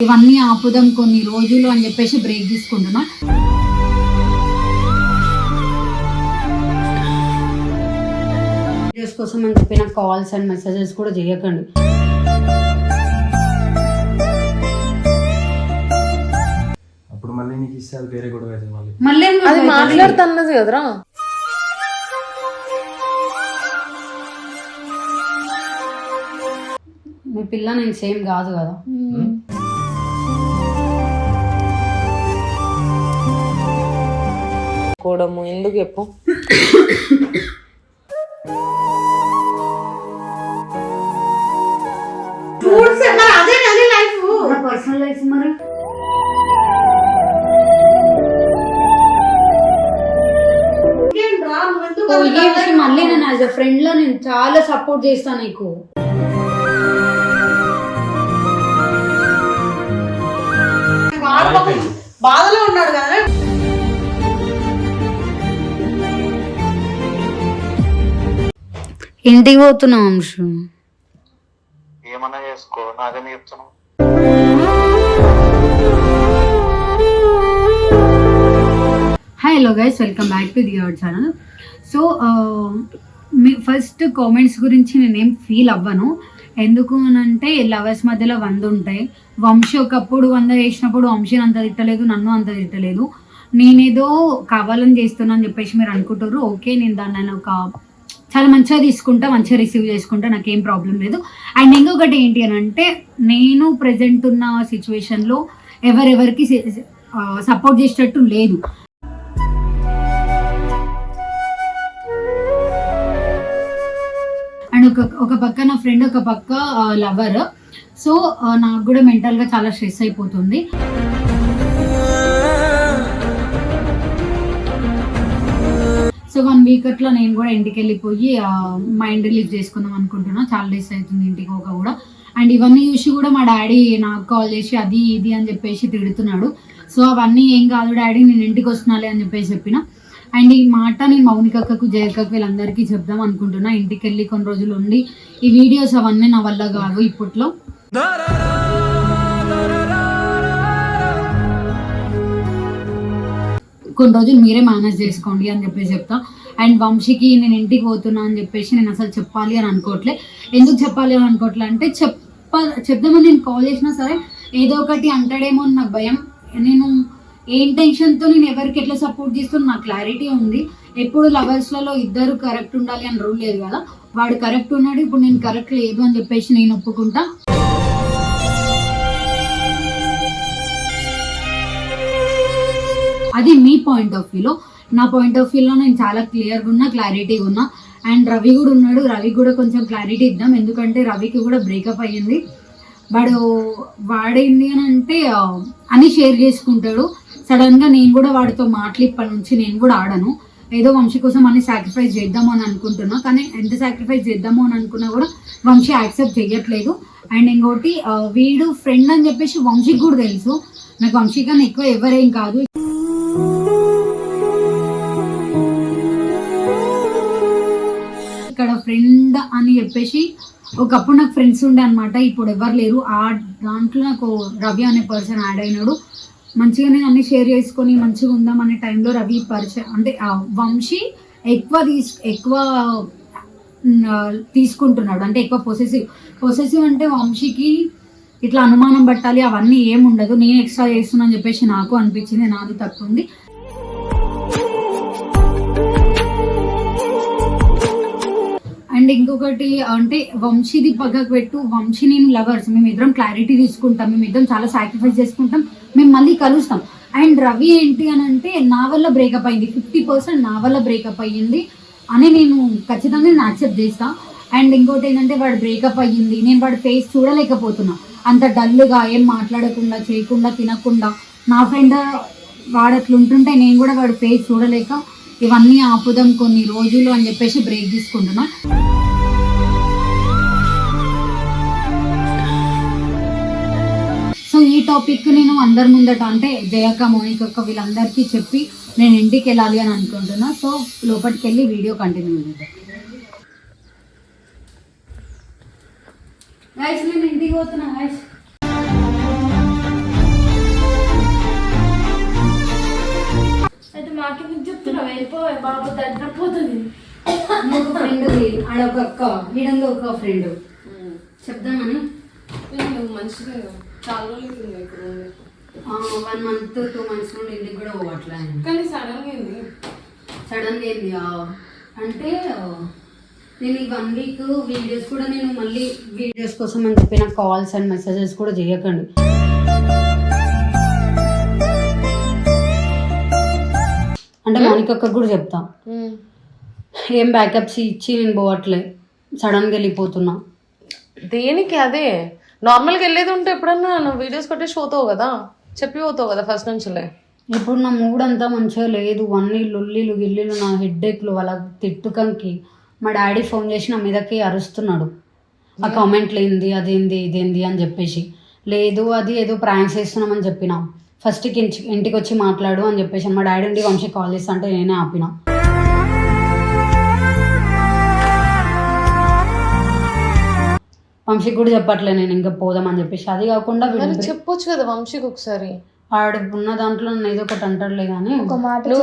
ఇవన్నీ ఆపుదాం కొన్ని రోజులు అని చెప్పేసి బ్రేక్ తీసుకుంటున్నా. వీడియోస్ కోసం అని చెప్పిన కాల్స్ అండ్ మెసేజెస్ కూడా చేయకండి. అప్పుడు మళ్ళీ నీకు ఇస్తే అది వేరే గొడవ అవుతుంది మళ్ళీ. మళ్ళీ అది? మాట్లాడుతున్నది కదరా. మీ పిల్ల నేను సేమ్ కాదు కదా. కోడము ఎందుకు చెప్పు? పర్సనల్ లైఫ్ మరి మళ్ళీ నేను యాజ్ అ ఫ్రెండ్లో నేను చాలా సపోర్ట్ చేస్తాను నీకు. బాధలో ఉన్నాడు కదా. ఇంటికి పోతున్నాం అంశు. ఏమన్నా చేసుకో చెప్తున్నావు? Hi hello guys welcome back to the our channel so me first comments గురించి నేనేం ఫీల్ అవ్వను. ఎందుకు అని అంటే లవర్స్ మధ్యలో వంద ఉంటాయి వంశీ ఒకప్పుడు వంద చేసినప్పుడు వంశీని అంత తిట్టలేదు నన్ను అంత తిట్టలేదు. నేనేదో కావాలని చేస్తున్నా అని చెప్పేసి మీరు అనుకుంటారు. ఓకే నేను దాన్ని నేను ఒక చాలా మంచిగా తీసుకుంటా మంచిగా రిసీవ్ చేసుకుంటా నాకేం ప్రాబ్లం లేదు. అండ్ ఇంకొకటి ఏంటి అని అంటే నేను ప్రజెంట్ ఉన్న సిచ్యువేషన్లో ఎవరెవరికి సపోర్ట్ చేసేటట్టు లేదు. అండ్ ఒక ఒక పక్క నా ఫ్రెండ్ ఒక పక్క లవర్ సో నాకు కూడా మెంటల్గా చాలా స్ట్రెస్ అయిపోతుంది. సో వన్ వీక్ అట్లా నేను కూడా ఇంటికి వెళ్ళిపోయి మైండ్ రిలీఫ్ చేసుకుందాం అనుకుంటున్నా. చాలా డేస్ అవుతుంది ఇంటికి ఒక కూడా. అండ్ ఇవన్నీ చూసి కూడా మా డాడీ నాకు కాల్ చేసి అది ఇది అని చెప్పేసి తిడుతున్నాడు. సో అవన్నీ ఏం కాదు డాడీ నేను ఇంటికి వస్తున్నాలే అని చెప్పేసి చెప్పిన. అండ్ ఈ మాట నేను మౌనికక్కకు జయకకు వీళ్ళందరికీ చెప్దాం అనుకుంటున్నా. ఇంటికి వెళ్ళి కొన్ని రోజులు ఉండి ఈ వీడియోస్ అవన్నీ నా వల్ల కాదు ఇప్పట్లో. కొన్ని రోజులు మీరే మేనేజ్ చేసుకోండి అని చెప్పేసి చెప్తా. అండ్ వంశీకి నేను ఇంటికి పోతున్నా అని చెప్పేసి నేను అసలు చెప్పాలి అని అనుకోవట్లే ఎందుకు చెప్పాలి అని అనుకోవట్లే అంటే చెప్ప చెప్దామని నేను కాల్ చేసినా సరే ఏదో ఒకటి అంటాడేమో అని నాకు భయం. నేను ఏం టెన్షన్తో నేను ఎవరికి ఎట్లా సపోర్ట్ చేస్తున్నా నాకు క్లారిటీ ఉంది. ఎప్పుడు లవర్స్లలో ఇద్దరు కరెక్ట్ ఉండాలి అని రూల్ లేదు కదా. వాడు కరెక్ట్ ఉన్నాడు ఇప్పుడు నేను కరెక్ట్ లేదు అని చెప్పేసి నేను ఒప్పుకుంటా. అది మీ పాయింట్ ఆఫ్ వ్యూలో నా పాయింట్ ఆఫ్ వ్యూలో నేను చాలా క్లియర్గా ఉన్నా క్లారిటీగా ఉన్నా. అండ్ రవి కూడా ఉన్నాడు. రవి కూడా కొంచెం క్లారిటీ ఇద్దాం. ఎందుకంటే రవికి కూడా బ్రేకప్ అయ్యింది. వాడు వాడేంది అని అంటే um, అని షేర్ చేసుకుంటాడు. సడన్గా నేను కూడా వాడితో మాట్లాడి ఇప్పటి నుంచి నేను కూడా ఆడను. ఏదో వంశీ కోసం అన్ని సాక్రిఫైస్ చేద్దాము అని అనుకుంటున్నా. కానీ ఎంత సాక్రిఫైస్ చేద్దాము అని అనుకున్నా కూడా వంశీ యాక్సెప్ట్ చేయట్లేదు. అండ్ ఇంకోటి uh, వీడు ఫ్రెండ్ అని చెప్పేసి వంశీకి కూడా తెలుసు. నాకు వంశీ కన్నా ఎక్కువ ఎవరేం కాదు. అని చెప్పేసి ఒకప్పుడు నాకు ఫ్రెండ్స్ ఉండే అనమాట ఇప్పుడు ఎవరు లేరు. ఆ దాంట్లో నాకు రవి అనే పర్సన్ యాడ్ అయినాడు. మంచిగా నేను అన్ని షేర్ చేసుకొని మంచిగా ఉందాం అనే టైంలో రవి పరిచయం అంటే వంశీ ఎక్కువ తీసు ఎక్కువ తీసుకుంటున్నాడు. అంటే ఎక్కువ పొసెసివ్ పొసెసివ్ అంటే వంశీకి ఇట్లా అనుమానం పట్టాలి. అవన్నీ ఏముండదు ఉండదు. నేను ఎక్స్ట్రా చేస్తున్నాను అని చెప్పేసి నాకు అనిపించింది. నాది తక్కువ ఉంది. అండ్ ఇంకొకటి అంటే వంశీది పక్కకు పెట్టు వంశీ నేను లవర్స్ మేము ఇద్దరం క్లారిటీ తీసుకుంటాం మేము ఇద్దరం చాలా సాక్రిఫైస్ చేసుకుంటాం మేము మళ్ళీ కలుస్తాం. అండ్ రవి ఏంటి అని అంటే నా వల్ల బ్రేకప్ అయింది. ఫిఫ్టీ పర్సెంట్ నా వల్ల బ్రేకప్ అయ్యింది అని నేను ఖచ్చితంగా నేను యాక్సెప్ట్ చేస్తా. అండ్ ఇంకోటి ఏంటంటే వాడు బ్రేకప్ అయ్యింది. నేను వాడి ఫేస్ చూడలేకపోతున్నా. అంత డల్గా ఏం మాట్లాడకుండా చేయకుండా తినకుండా. నా ఫ్రెండ్ వాడు నేను కూడా వాడి ఫేస్ చూడలేక ఇవన్నీ ఆపుదాం కొన్ని రోజులు అని చెప్పేసి బ్రేక్ తీసుకుంటున్నా. సో ఈ టాపిక్ నేను అందరి ముందట అంటే జయక్క మోనికక్క వీళ్ళందరికీ చెప్పి నేను ఇంటికి వెళ్ళాలి అని అనుకుంటున్నా. సో లోపలికి వెళ్ళి వీడియో కంటిన్యూ చేద్దాం. గైస్ నేను ఇంటికి పోతున్నా గైస్ అయితే మాకి చెప్తున్నావు వెళ్ళిపోవే బాబు తగ్గిపోతుంది నాకు ఫ్రెండ్ ఆడ ఒక అక్క వీడందో ఒక ఫ్రెండ్ చెప్దామని? మంచిగా చాలా రోజులు. వన్ మంత్ టూ మంత్స్ నుండి ఇంటికి కూడా పోవట్లే ఆయన. కానీ సడన్గా ఏంది? సడన్గా ఏంది అంటే నేను ఈ వన్ వీక్ వీడియోస్ కూడా నేను మళ్ళీ వీడియోస్ కోసం అని చెప్పి నాకు కాల్స్ అండ్ మెసేజెస్ కూడా చేయకండి. అంటే మౌనికక్క కూడా చెప్తా. ఉమ్. ఏం బ్యాకప్స్ ఇచ్చి నేను పోవట్లే. సడన్గా వెళ్ళిపోతున్నా. దేనికి అదే? నార్మల్గా వెళ్ళేది ఉంటే ఎప్పుడన్నా నువ్వు వీడియోస్ కొట్టేసి పోతావు కదా? చెప్పి పోతావు కదా ఫస్ట్ నుంచిలే. ఇప్పుడు నా మూడ్ అంతా మంచిగా లేదు. అన్ని లొల్లిలు గిల్లీలు నా హెడ్ఏక్లు వాళ్ళ తిట్టుకంకి మా డాడీ ఫోన్ చేసి నా మీదకి అరుస్తున్నాడు. ఆ కామెంట్లు ఏంది అదేంది ఇదేంది అని చెప్పేసి. లేదు అది ఏదో ప్రాంక్స్ చేస్తున్నామని చెప్పిన. ఫస్ట్ ఇంటికి వచ్చి మాట్లాడు అని చెప్పేసి మా డాడీ ఉండి వంశీ కాల్ చేస్తా అంటే నేనే ఆపిన. వంశీకి కూడా చెప్పట్లే నేను ఇంకా పోదామని చెప్పేసి. అది కాకుండా వీడు చెప్పొచ్చు కదా వంశీకి ఒకసారి. ఆడు ఉన్న దాంట్లో నన్ను ఏదో ఒకటి అంటాడులే కానీ నువ్వు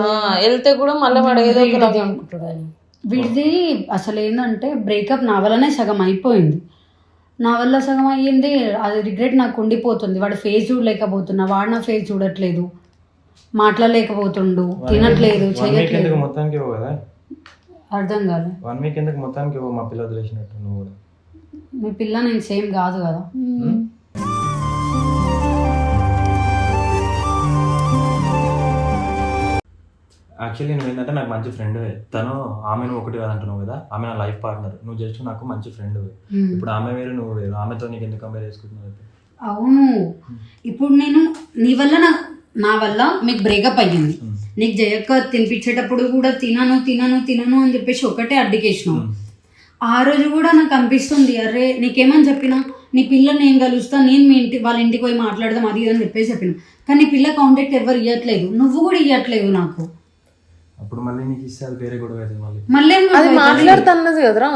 ఆ, వెళ్తే కూడా మళ్ళీ వాడు ఏదో ఒకటి అనుకుంటాడు. వీడిది అసలు ఏంటంటే బ్రేకప్ నా వల్లనే సగం అయిపోయింది. నా వల్ల సగం అయ్యింది. అది రిగ్రెట్ నాకు ఉండిపోతుంది. వాడు ఫేస్ చూడలేకపోతున్నా. వాడు నా ఫేస్ చూడట్లేదు. మాట్లాడలేకపోతుండు. తినట్లేదు. చేయట్లేదు. అర్థం కాదు వన్ వీక్ ఎందుకు మొత్తానికి మా పిల్ల వదిలేసినట్టు నువ్వు కూడా? మీ పిల్ల నేను సేమ్ కాదు కదా. యాక్చువల్లీ నువ్వు ఏంటంటే నాకు మంచి ఫ్రెండ్ తను ఆమె నువ్వు ఒకటి కాదంటున్నావు కదా. ఆమె నా లైఫ్ పార్ట్నర్ నువ్వు జస్ట్ నాకు మంచి ఫ్రెండ్. ఇప్పుడు ఆమె వేరు నువ్వు వేరు. ఆమెతో నీకు ఎందుకు కంపేర్ చేసుకుంటున్నావు అయితే? అవును. ఇప్పుడు నేను నీ వల్ల నా నా వల్ల మీకు బ్రేకప్ అయ్యింది. నీకు జయక్క తినిపించేటప్పుడు కూడా తినను తినను తినను అని చెప్పేసి ఒకటే అడ్డికేసినావు. ఆ రోజు కూడా నాకు అనిపిస్తుంది అరే నీకేమని చెప్పినా? నీ పిల్లని నేను కలుస్తా? నేను మీ ఇంటి వాళ్ళ ఇంటికి పోయి మాట్లాడదాం అది అని చెప్పేసి చెప్పిన. కానీ నీ పిల్ల కాంటాక్ట్ ఎవరు ఇవ్వట్లేదు నువ్వు కూడా ఇవ్వట్లేదు నాకు. అప్పుడు మళ్ళీ నీకు ఇస్తే వేరే గొడవ మళ్ళీ. మళ్ళీ అది? మాట్లాడుతున్నది కదరా.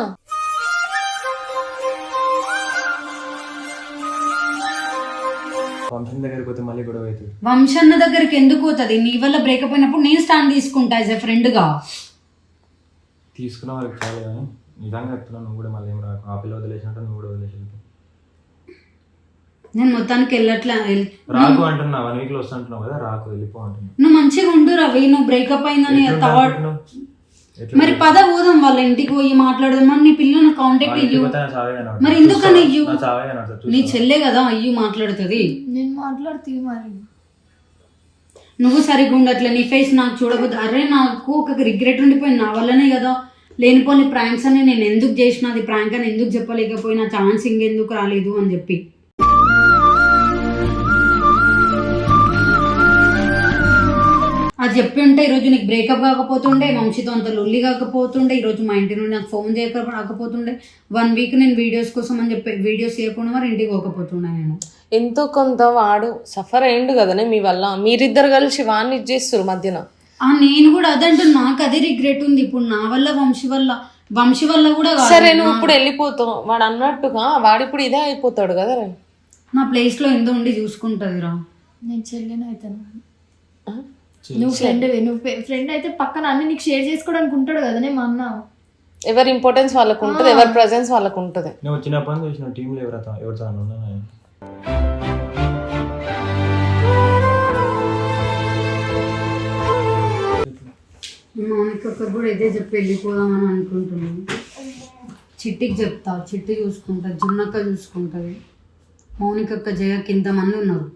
దగ్గరికి పోతే మళ్ళీ గొడవ అవుతుంది. వంశన్న దగ్గరికి ఎందుకు పోతుంది? నీ వల్ల బ్రేకప్ అయినప్పుడు నేను స్టాండ్ తీసుకుంటా యాజ్ ఎ ఫ్రెండ్గా తీసుకున్న వాళ్ళకి చాలు కానీ నిజంగా చెప్తున్నావు నువ్వు కూడా మళ్ళీ ఏం రాకు ఆ పిల్ల వదిలేసినట్టు నువ్వు కూడా వదిలేసి వెళ్తావు. నేను మొత్తానికి వెళ్ళట్లే వెళ్- రాకు అంటున్నా వన్ వీక్లో వస్తుంటున్నావు కదా రాకు వెళ్ళిపో అంటున్నా నువ్వు మంచిగా ఉండు రవి నువ్వు బ్రేకప్ అయిందని థాట్ అనుకుంటున్నావు? ఎట్లా మరి పద పోదాం వాళ్ళ ఇంటికి పోయి మాట్లాడదాం మరి నీ పిల్లని కాంటాక్ట్ వాళ్ళ ఇంటికి ఇయ్యు పోతే నా చావే అని మరి. ఎందుకని చూస్తావా? ఇయ్యు నా చావే అని అడుగుతా. నీ చూస్తావా? చెల్లె కదా అయ్యు మాట్లాడుతుంది నేను మాట్లాడుతీ మరి నువ్వు సరిగ్గా ఉండట్లే నీ ఫేస్ నాకు చూడబోద్దు అరే నాకు ఒక రిగ్రెట్ ఉండిపోయింది నా వల్లనే కదా లేనిపోని ప్రాంక్స్ అని నేను ఎందుకు చేసిన అది ప్రాంక్ అని ఎందుకు చెప్పలేకపోయినా ఛాన్స్ ఇంకెందుకు రాలేదు అని చెప్పి. అది చెప్పి ఉంటే ఈరోజు నీకు బ్రేకప్ కాకపోతుండే వంశీతో అంత లొల్లి కాకపోతుండే ఈరోజు మా ఇంటి నుండి నాకు ఫోన్ చేయక రాకపోతుండే వన్ వీక్ నేను వీడియోస్ కోసం అని చెప్పి వీడియోస్ చేయకుండా మరి ఇంటికి పోకపోతుండే నేను. ఎంతో కొంత వాడు సఫర్ అయ్యిండు కదనే మీ వల్ల. మీరిద్దరు కలిసి వాడిని ఇచ్చేస్తారు మధ్యన. నేను కూడా అదంటే నాకు అదే రిగ్రెట్ ఉంది ఇప్పుడు నా వల్ల వంశీ వల్ల. వంశీ వల్ల కూడా కాదు. సరే నువ్వు ఇప్పుడు వెళ్ళిపోతావు. వాడు అన్నట్టుగా వాడు ఇప్పుడు ఇదే అయిపోతాడు కదా రే. నా ప్లేస్లో ఎంతో ఉండి చూసుకుంటది రా నేను చెల్లెని అవుతాను నువ్వు ఫ్రెండ్ నువ్వు ఫ్రెండ్ అయితే పక్కన అన్ని నీకు షేర్ చేసుకోవడానికి ఉంటాడు కదనే మా అన్న. ఎవరి ఇంపార్టెన్స్ వాళ్ళకు ఉంటుంది ఎవరి ప్రెజెన్స్ వాళ్ళకు ఉంటుంది. నువ్వు చిన్నప్పటి నుంచి చూసిన టీంలో ఎవరితో ఎవరితో ఉన్నా మౌనిక కూడా ఇదే చెప్పి వెళ్ళిపోదామని అనుకుంటున్నాను చిట్టికి చెప్తా చిట్టి చూసుకుంటా జున్నక్క చూసుకుంటుంది. మౌనికక్క జయకి ఇంతమంది ఉన్నారు.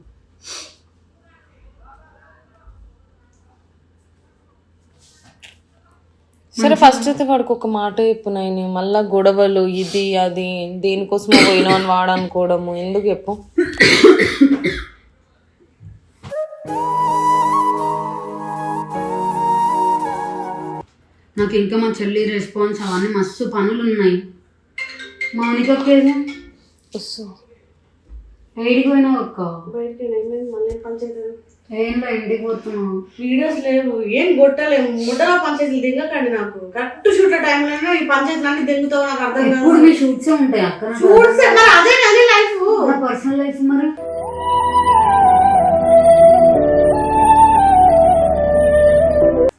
సరే ఫస్ట్ అయితే వాడికి ఒక మాట చెప్పు నాయని. మళ్ళా గొడవలు ఇది అది దేనికోసం పోయినా అని వాడనుకోవడము. ఎందుకు చెప్పు? నాకు ఇంకా మా చెల్లి రెస్పాన్స్ అవన్నీ మస్తు పనులు ఉన్నాయి మౌనిక అక్క ఏది? వస్సు. ఏడికి పోయినావు అక్క? మళ్ళీ పంచాయతీ ఏం రా ఇంటికి పోతున్నావు. వీడియోస్ లేవు. ఏం కొట్టలేము ముడ్డలో పంచాయతీలు దిగకండి నాకు. కరెక్ట్ షూట్ టైంలో ఈ పంచాయతీలు అన్ని దిగుతావు నాకు అర్థం ఎప్పుడు కాదు మీ షూట్సే ఉంటాయి అక్క చూడ్సే మరి అదే అదే లైఫ్ పర్సనల్ లైఫ్ మరి?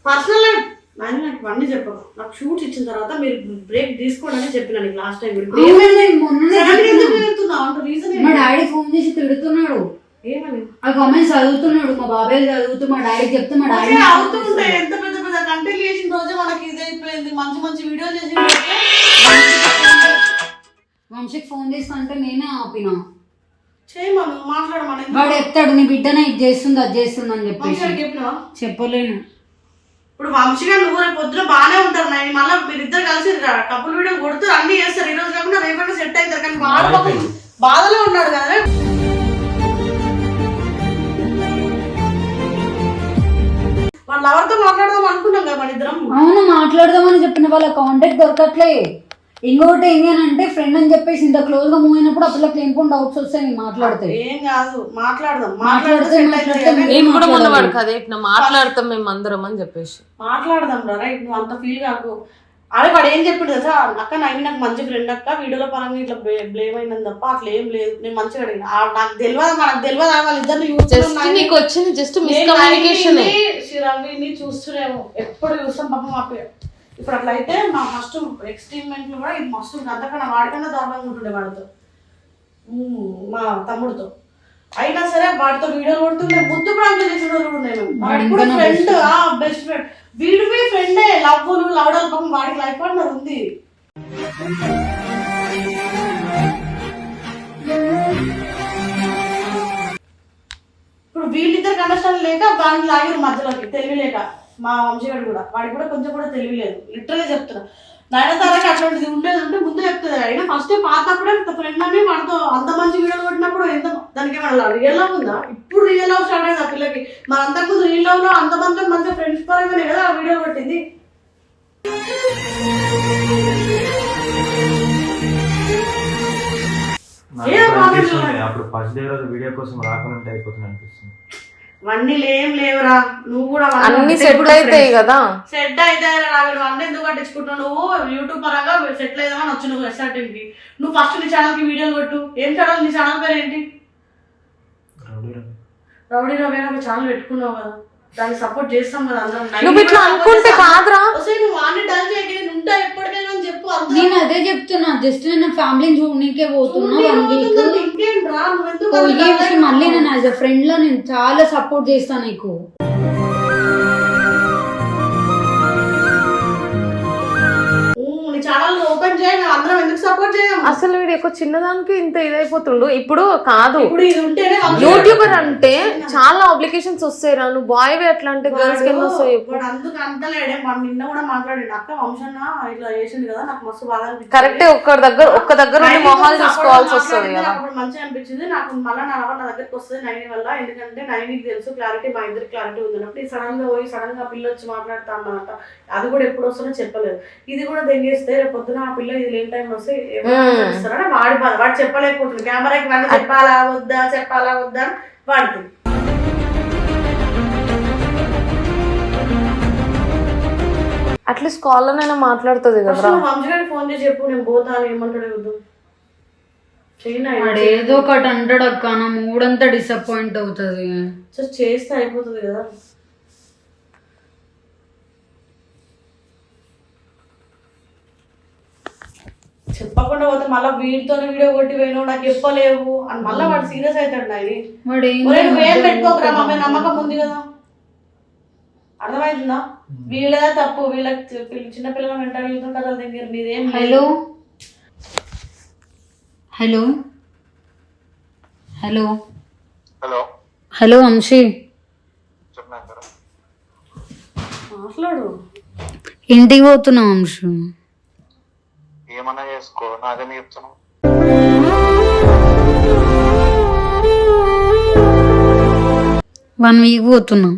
పర్సనల్ లైఫ్ నాకు ఇవన్నీ చెప్పకు. నాకు షూట్స్ ఇచ్చిన తర్వాత మీరు బ్రేక్ తీసుకోండి చెప్పిన నీకు లాస్ట్ టైం మా డాడీ ఫోన్ చేసి తిడుతున్నాడు. ఏమని? ఆ కామెంట్స్ చదువుతున్నాడు మా బాబాయ్ చదువుతూ మా డాడీ చెప్తే మా డాడీ అదే అవుతుంటే ఎంత పెద్ద పెద్ద కంటెంట్ చేసిన రోజే మనకి ఇది అయిపోయింది. మంచి మంచి వీడియో చేసి వంశీకి ఫోన్ చేస్తా అంటే నేనే ఆపిన. చేయమను మాట్లాడమని వాడు చెప్తాడు నీ బిడ్డనే ఇది చేస్తుంది అది చేస్తుంది అని చెప్పేసి. చెప్పలేను. ఇప్పుడు వంశీగా నువ్వు రేపు పొద్దున బాగానే ఉంటారు నేను మళ్ళీ మీరిద్దరు కలిసి కపుల్ వీడియో కొడుతూ అన్ని చేస్తారు. ఈ రోజు కాకుండా రేపటి సెట్ అవుతారు కానీ వాడు పాపం బాధలో ఉన్నాడు కదా. వాళ్ళ ఎవరితో మాట్లాడదాం అనుకున్నాం కదా మన ఇద్దరం అవును మాట్లాడదామని చెప్పిన వాళ్ళ కాంటాక్ట్ దొరకట్లే. ఇంకొకటి ఏంటి అని అంటే ఫ్రెండ్ అని చెప్పేసి ఇంత క్లోజ్గా మూవ్ అయినప్పుడు ఆ పిల్లకి లేని డౌట్స్ వస్తాయి నేను మాట్లాడితే ఏం కాదు మాట్లాడదాం. మాట్లాడితే. నేను కూడా మొన్న మాట్లాడాలి. వాడు కదే. మాట్లాడతాం మేము అందరం అని చెప్పేసి. మాట్లాడదాం రా రైట్? నువ్వు అంత ఫీల్ కాకు. అదే వాడు ఏం చెప్పిండు తెలుసా? అక్క నైవి నాకు మంచి ఫ్రెండ్ అక్క వీడియోలో పరంగా ఇట్లా బ్లేమ్ అయిందని తప్ప అట్లా ఏం లేదు. నేను మంచిగా అడిగిన. నాకు తెలియదు మనకు తెలియదు వాళ్ళిద్దరిని జస్ట్ నీకు వచ్చింది జస్ట్ మిస్కమ్యూనికేషన్ రవిని చూస్తున్నాము. ఎప్పుడు చూస్తాం పాపం మా ఇప్పుడు అట్లా అయితే మా ఫస్ట్ ఎక్స్ట్రీమ్మెంట్ కూడా ఇది మస్తు అంతకన్నా వాడికన్నా దారుణంగా ఉంటుండే వాడితో. మా తమ్ముడితో. అయినా సరే వాడితో వీడియో కొడుతుండే బుద్ధు కూడా అంత చేసిన కూడా నేను వాడు నా ఫ్రెండ్ ఆ బెస్ట్ ఫ్రెండ్ వీడు మీ ఫ్రెండే లవ్వులు లవడలు పాపం వాడికి లైఫ్ పార్ట్నర్ ఉంది. ఇప్పుడు వీళ్ళిద్దరికి అండర్స్టాండ్ లేక వాడిని లాగారు మధ్యలోకి తెలివి లేక. మా వంశీగాడు కూడా. వాడికి కూడా కొంచెం కూడా తెలివి లేదు. లిటరల్గా చెప్తున్నా. నయనతారకి అట్లాంటిది ఉండేది ఉంటే ముందే చెప్తుంది అయినా ఫస్ట్ పాతప్పుడే ఫ్రెండ్ అని మనతో అంత మంచి వీడియోలు కొట్టినప్పుడు ఎంత దానికి ఏమన్నా రియల్ లవ్ ఉందా? ఇప్పుడు రియల్ లవ్ స్టార్ట్ అయింది ఆ పిల్లకి. మన అంతకుముందు రియల్ లవ్లో అంత మంది మంచి ఫ్రెండ్స్ పరంగానే కదా ఆ వీడియో కొట్టింది. అప్పుడు ఫస్ట్ డే రోజు వీడియో కోసం రాకుండా అయిపోతుంది అనిపిస్తుంది. వన్నీ లేం లేవురా. నువ్వు కూడా అన్ని సెట్ అవుతాయి కదా. సెట్ అయితే రావిడు అంటే ఎందుకు పట్టించుకుంటున్నావు? నువ్వు యూట్యూబ్ పరంగా సెటిల్ అయిదామని వచ్చి నువ్వు ఎస్ఆర్టీకి నువ్వు ఫస్ట్ నీ ఛానల్కి వీడియోలు కొట్టు ఏం ఛానల్ నీ ఛానల్ పేరు ఏంటి? రౌడీ రవి. ఒక ఛానల్ పెట్టుకున్నావు కదా. దాన్ని సపోర్ట్ చేస్తాం కదా అందరం. నువ్వు ఇట్లా అనుకుంటే కాదురా. అసలు నువ్వు వాడిని డల్ చేయక. నేను ఉంటా ఎప్పటికైనా. నేను అదే చెప్తున్నా జస్ట్ నేను ఫ్యామిలీని చూడనీకే పోతున్నా వన్ వీక్ పోయి? మళ్ళీ నేను యాజ్ అ ఫ్రెండ్లో నేను చాలా సపోర్ట్ చేస్తాను నీకు ఓపెన్ చేయ మేము అందరం ఎందుకు సపోర్ట్ చేయం? అసలు వీడు ఒక చిన్నదానికి ఇంత ఇదైపోతుండు. ఇప్పుడు కాదు. ఇప్పుడు ఇది ఉంటేనే వంశీ యూట్యూబర్ అంటే చాలా అప్లికేషన్స్ వస్తాయి రా. నువ్వు బాయ్ ఎట్లా అంటే గర్ల్స్ కింద వస్తాయి వాడు అందుకు నిన్న కూడా మాట్లాడిండు. అక్క వంశన్న ఇట్లా చేసిండు కదా నాకు మస్తు బాధ అనిపించింది. కరెక్టే ఒక్క దగ్గర ఒక్క దగ్గర ఉండి నైని మొహాలు చూసుకోవాల్సి వస్తుంది కదా. అప్పుడు మంచిగా అనిపించింది. నాకు మళ్ళీ నా లవర్ నా దగ్గరికి వస్తుంది నైని వల్ల. ఎందుకంటే నైనికి తెలుసు క్లారిటీ మా ఇద్దరు క్లారిటీ ఉంది సడన్గా పోయి సడన్గా పిల్ల వచ్చి మాట్లాడుతా అన్నమాట అది కూడా ఎప్పుడు వస్తుందో చెప్పలేదు. ఇది కూడా దెంగేస్తే రేపు పొద్దున పిల్ల ఇది లేని టైం వస్తే ఎవరు. ఇస్తారని వాడి బాధ వాడు చెప్పలేకపోతుంది కెమెరాకి వాడిని చెప్పాలా వద్దా చెప్పాలా వద్దా అని వాడుతుంది అట్లీస్ట్ కాల్ అయినా మాట్లాడుతుంది నువ్వు వంశగారికి ఫోన్ చేసి చెప్పు నేను పోతా అని ఏమంటాడు వాడు ఏదో ఒకటి అంటాడు అక్క నా మూడంతా డిసప్పాయింట్ అవుతుంది. జస్ట్ చేస్తే అయిపోతుంది కదా. చెప్పకుండా పోతే మళ్ళీ వీడితోనే వీడియో కొట్టి పోయినావు నాకు చెప్పలేవు అని మళ్ళీ వాడు సీరియస్ అవుతాడు ఒరేయ్ నువ్వేం పెట్టుకోకరా మా మీద నమ్మకం ఉంది కదా. అర్థమవుతుందా వీళ్ళదా తప్పు. వీళ్ళకి చిన్న పిల్లలు వెంటాడు యుద్ధం కథల దగ్గర నీదేం లేదు. Hello? Hello? Hello? Hello? Hello Vamshi మాట్లాడు. ఇంటికి పోతున్నా వంశీ ఏమన్నా చేసుకో నాకేం చెప్తున్నావు వన్ వీక్ పోతున్నా.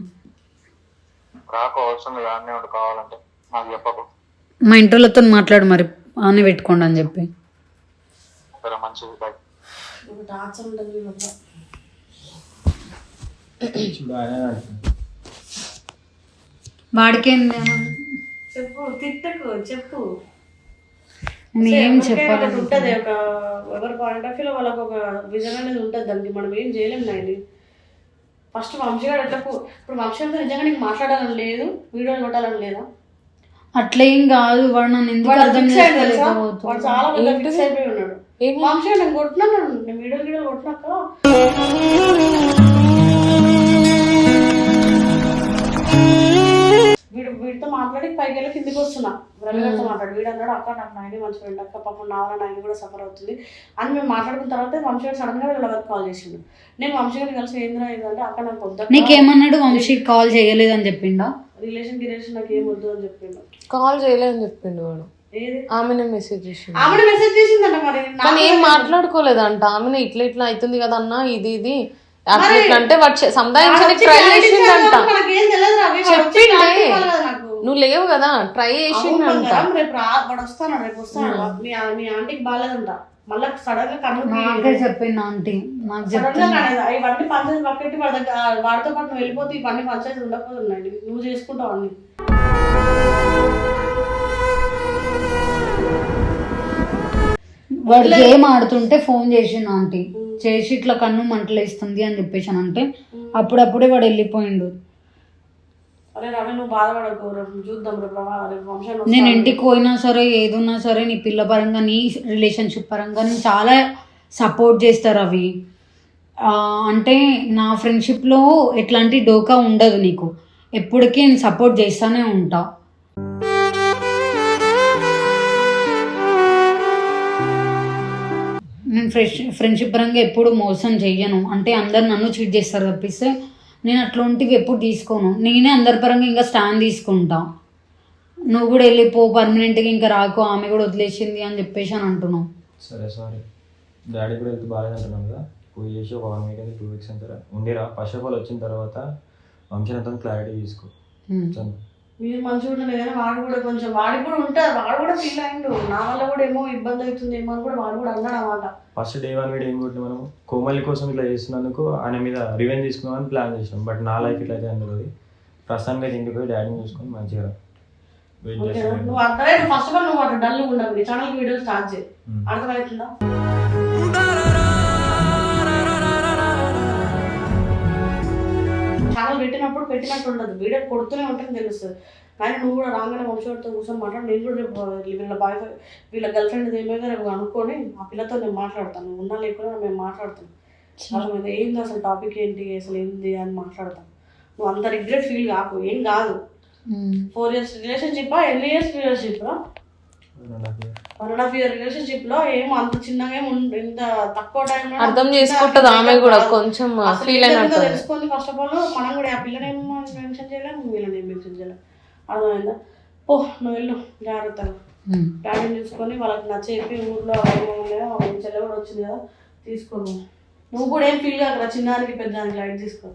రాకు అవసరం లేదు అన్నీ ఉండి కావాలంటే. నాకు చెప్పకు. మా ఇంటోళ్ళతో మాట్లాడు మరి ఆనే పెట్టుకోండి అని చెప్పి. సరే మంచిది బాయ్. వాడికేంది చెప్పు తిట్టకు చెప్పు. నేను ఏం చెప్పాలి ఉంటది ఒక ఎవరి పాయింట్ ఆఫ్ వ్యూలో వాళ్ళకి ఒక విజన్ అనేది ఉంటుంది దానికి మనం ఏం చేయలేం నాయని ఫస్ట్ వంశీగాడు ఎట్లా ఇప్పుడు వంశీగారితో నిజంగా నీకు మాట్లాడాలని లేదు వీడియోలు కొట్టాలని లేదా అట్లేం కాదు వాడు నన్ను ఎందుకు అర్థం? వాడు చేసుకోలేకపోతున్నాడు చాలా పెద్ద ఏంటిది? ఫిక్స్ అయిపోయి ఉన్నాడు ఏమి? వంశీ నేను కొట్టినాను నేను వీడియోలు గీడియోలు కొట్టినాక వీడితో మాట్లాడి పైకి వెళ్ళి కిందికి వస్తున్నా. రవిగారితో మాట్లాడు. వీడు అన్నాడు అక్క నాకు నాయన మంచి ఫ్రెండ్ అక్క పాపం నా వల్ల నాయన కూడా సఫర్ అవుతుంది. అని మేము మాట్లాడుకున్న తర్వాత వంశీ గారు సడన్గా వీళ్ళ వరకు కాల్ చేసిండు. నేను వంశీ గారిని కలిసి ఏంద్రా ఇదంటే అక్క నాకు వద్దు నీకేమన్నాడు వంశీ కాల్ చేయలేదని చెప్పిండా? రిలేషన్ గిలేషన్ నాకు ఏం వద్దు అని చెప్పిండు. కాల్ చేయలేదని చెప్పిండు వాడు. ఏది? ఆమెనే మెసేజ్ చేసిండు. ఆమె మెసేజ్ చేసిందంట మరి. నాకు కానీ ఏం మాట్లాడుకోలేదంట. ఆమెనే ఇట్లా ఇట్లా అవుతుంది కదా అన్న ఇది ఇది. అట్లా ఇట్లా అంటే వాడు సంధాయించడానికి ట్రై మనకేం నువ్వు లేవు కదా ట్రై చేసిండంట బంగారం, రేపు రా వాడు వస్తాను రేపు వస్తాను మీ ఆంటీకి బాగాలేదంట. మళ్ళీ సడన్గా కన్ను నాకే చెప్పింది ఆంటీ నాకు సడన్గా చెప్తున్నా కాలేదు. ఇవన్నీ పంచాయతీ పక్కటి వాడి దగ్గర ఆ వాడితో పాటు నువ్వు వెళ్ళిపోతే ఇవన్నీ పంచాయతీ ఉండకపోతున్నాయి. నువ్వు చేసుకుంటావు అన్ని. వాడు గేమ్ ఆడుతుంటే ఫోన్ చేసిండు ఆంటీ చేసి ఇట్లా కన్ను మంటలేస్తుంది అని చెప్పేసి అంటే అప్పుడప్పుడే వాడు వెళ్ళిపోయిండు. అరే రవి నువ్వు బాధపడకు రేపు చూద్దాం రేపు రవా రేపు వంశాన్ని నేను. ఇంటికి పోయినా సరే ఏదున్నా సరే నీ పిల్ల పరంగా నీ రిలేషన్షిప్ పరంగా నేను చాలా సపోర్ట్ చేస్తారు అవి ఆ, అంటే నా ఫ్రెండ్షిప్లో ఎట్లాంటి డోకా ఉండదు నీకు. ఎప్పటికీ నేను సపోర్ట్ చేస్తానే ఉంటా. నేను ఫ్రెష్ ఫ్రెండ్షిప్ పరంగా ఎప్పుడు మోసం చెయ్యను. అంటే అందరు నన్ను చీట్ చేస్తారు తప్పిస్తే నేను అట్లాంటివి ఎప్పుడు తీసుకోను. నేనే అందరి పరంగా ఇంకా స్టాండ్ తీసుకుంటా. నువ్వు కూడా వెళ్ళిపో పర్మనెంట్గా ఇంకా రాకు ఆమె కూడా వదిలేసింది అని చెప్పేసి అని అంటున్నావు. సరే సారీ. డాడీ కూడా వెళ్తే బాగాలేదు అంటున్నాం కదా. పోయి చేసి ఒక వన్ వీక్ అయితే టూ వీక్స్ అంటారా? ఉండిరా. ఫస్ట్ ఆఫ్ ఆల్ వచ్చిన తర్వాత వంశనంతో క్లారిటీ తీసుకో. మీరు మంచిగా ఉండలేదు కానీ వాడు కూడా కొంచెం వాడికి కూడా ఉంటారు వాడు కూడా ఫీల్ అయిండు. నా వల్ల కూడా ఏమో ఇబ్బంది అవుతుంది ఏమో అని కూడా వాడు కూడా అన్నాడు అన్నమాట. ఫస్ట్ డే వన్ వీడియో ఏం కొట్టిన మనం కోమలి కోసం ఇట్లా చేస్తున్నందుకు ఆయన మీద రివెంజ్ తీసుకుందామని ప్లాన్ చేసినాం. బట్ నా లైఫ్ ఇట్లా అయితే అందరూ ప్రస్తుతానికి అయితే ఇంటికి పోయి డాడీని చూసుకొని మంచిగా వెయిట్ ఓకేనా? చేస్తాను. నువ్వు అర్థమే ఫస్ట్ ఆఫ్ ఆల్ నువ్వు అటు డల్ ఉండవు ఛానల్ వీడియో స్టార్ట్ చేయి. Hmm. అర్థమవుతుందా? ఛానల్ పెట్టినప్పుడు పెట్టినట్టు ఉండదు. వీడియో కొడుతూనే ఉంటుంది తెలుస్తుంది. కానీ నువ్వు కూడా రాగానే వంశవాడితో కూర్చొని మాట్లాడు. నేను కూడా రేపు వీళ్ళ బాయ్ వీళ్ళ గర్ల్ ఫ్రెండ్ ఏమైనా రేపు అనుకొని ఆ పిల్లతో నేను మాట్లాడతాను. నువ్వు ఉన్నా లేకుండా మేము మాట్లాడతాను అసలు ఏంది అసలు టాపిక్ ఏంటి? అసలు ఏంది అని మాట్లాడతాను నువ్వు అంత రిగ్రెట్ ఫీల్ కాకు. ఏం కాదు. ఫోర్ ఇయర్స్ రిలేషన్షిప్ ఎన్ని years relationship one and half year రిలేషన్షిప్లో ఏం అంత చిన్నగా ఏం ఉండ- ఇంత తక్కువ టైం అర్థం చేసుకుంటది ఆమె కూడా కొంచెం ఫీల్ అయినట్టు తెలుసుకుంది ఫస్ట్ ఆఫ్ ఆల్ మనం కూడా ఆ పిల్లని ఏం మెన్షన్ చేయలేము వీళ్ళని ఏం మెన్షన్ చేయలేము అర్థమైందా? పో నువ్వు వెళ్ళు జాగ్రత్తగా. డాడీని చూసుకొని వాళ్ళకి నచ్చ చెప్పి ఊర్లో అవన్నీ చెల్లె కూడా వచ్చింది కదా తీసుకో నువ్వు. నువ్వు కూడా ఏం ఫీల్ కాకరా చిన్నానికి పెద్దానికి లైట్ తీసుకో.